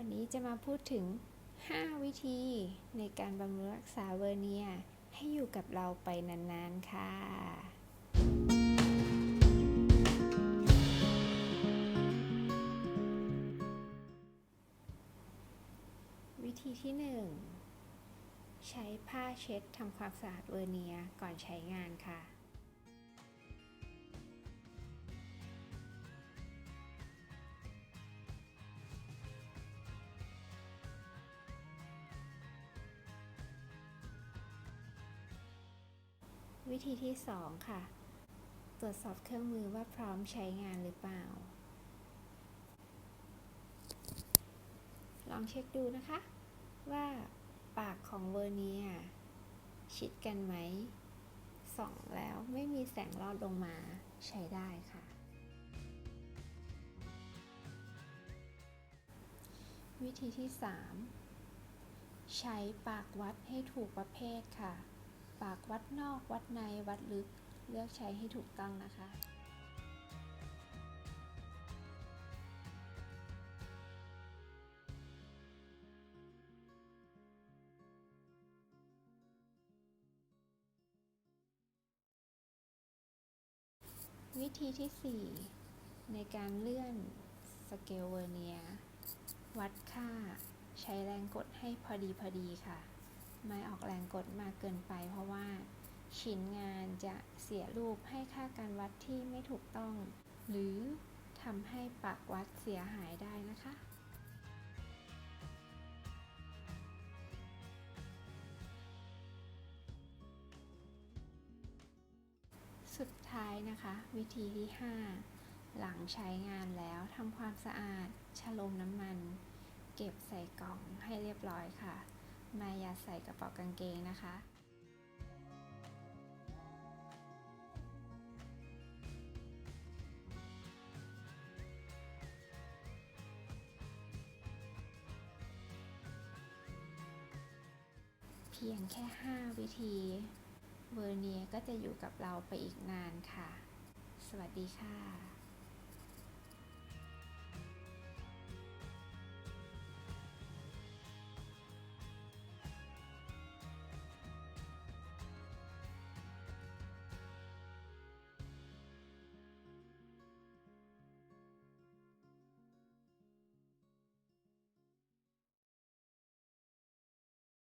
วันนี้จะมาพูดถึง 5 วิธีในการบำรุงรักษาเวอร์เนียให้อยู่กับเราไปนานๆค่ะ วิธีที่ 1 ใช้ผ้าเช็ดทำความสะอาดเวอร์เนียก่อนใช้งานค่ะ วิธีที่ 2 ค่ะ ตรวจสอบเครื่องมือว่าพร้อมใช้งานหรือเปล่า ลองเช็คดูนะคะ ว่าปากของเวอร์เนียชิดกันไหมส่องแล้วไม่มีแสงลอดลงมาใช้ได้ค่ะ วิธีที่ 3 ใช้ปากวัดให้ถูกประเภทค่ะ ปากวัดนอก วัดในวัดลึก เลือกใช้ให้ถูกต้องนะคะวิธีที่ 4 ในการเลื่อนสเกลเวอร์เนียวัดค่า ใช้แรงกดให้พอดีพอดีค่ะ ไม่ออกแรงกดมากเกินไป เพราะว่าชิ้นงานจะเสียรูปให้ค่าการวัดที่ไม่ถูกต้อง หรือทำให้ปากวัดเสียหายได้นะคะสุดท้ายนะคะ วิธีที่ 5 หลังใช้งานแล้วทำความสะอาดชะลมน้ำมัน เก็บใส่กล่องให้เรียบร้อยค่ะ ไม่ยัดใส่กระเป๋ากางเกงนะคะ เพียงแค่ 5 วิธีเวอร์เนียก็จะอยู่กับเราไปอีกนานค่ะ สวัสดีค่ะ